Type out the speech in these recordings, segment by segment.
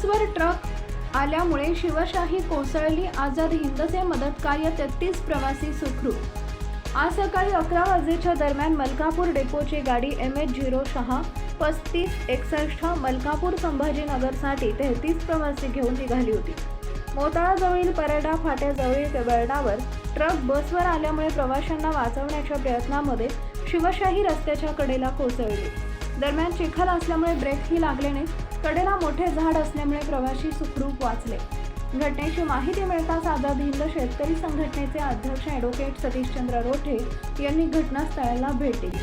बसवर ट्रक आल्यामुळे शिवशाही कोसळली. आझाद हिंदचे मदतकार्य तेहतीस प्रवासी सुखरूप. आज सकाळी अकरा वाजेच्या दरम्यान मलकापूर डेपोची गाडी एम एच झिरो सहा पस्तीस एकसष्ट मलकापूर संभाजीनगरसाठी तेहतीस प्रवासी घेऊन निघाली होती. मोताळाजवळील परडा फाट्याजवळील वळणावर ट्रक बसवर आल्यामुळे प्रवाशांना वाचवण्याच्या प्रयत्नामध्ये शिवशाही रस्त्याच्या कडेला कोसळली. दरम्यान चिखल असल्यामुळे ब्रेकही लागले नाही. कडेला मोठे झाड असल्यामुळे प्रवासी सुखरूप वाचले. घटनेची माहिती मिळताच आझाद हिंद शेतकरी संघटनेचे अध्यक्ष ॲडव्होकेट सतीशचंद्र रोठे यांनी घटनास्थळाला भेट दिली.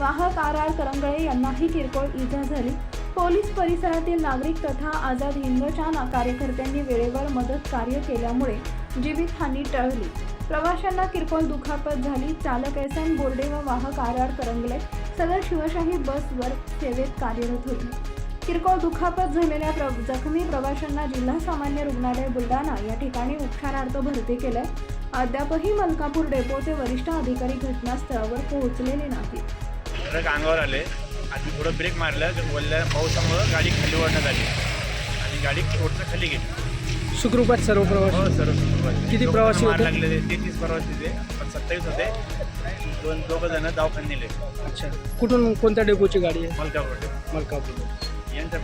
वाहक आर आर करंगळे यांनाही किरकोळ इजा झाली. पोलीस परिसरातील नागरिक तथा आझाद हिंदच्या ना- कार्यकर्त्यांनी वेळेवर मदत कार्य केल्यामुळे जीवितहानी टळली. प्रवाशांना किरकोळ दुखापत झाली. चालक एस एन बोर्डे व वाहक आर आर करंगले सदर शिवशाही बसवर सेवेत कार्यरत होती. किरकोळ दुखापत झालेल्या प्र जखमी प्रवाशांना जिल्हा सामान्य रुग्णालय बुलढाणा या ठिकाणी उपचारार्थ भरती केलंय. अद्यापही मलकापूर डेपोचे वरिष्ठ अधिकारी घटनास्थळावर पोहोचलेले नाहीत. अंगावर आले. आणि थोडं ब्रेक मारलं तर बोलल्या पावसामुळं गाडी खाली ओढण्यात आली. गाडी थोडंसं खाली गेली. सुखरूपात सर्व प्रवासी. हो सर किती प्रवासी होते? लागले तेहतीस प्रवासी होते पण सत्तावीस होते. दोन दोघं जण दवाखान्यात नेले. अच्छा. कुठून कोणत्या डेपोची गाडी आहे? मलकापूर. मलकापूर. यांच्या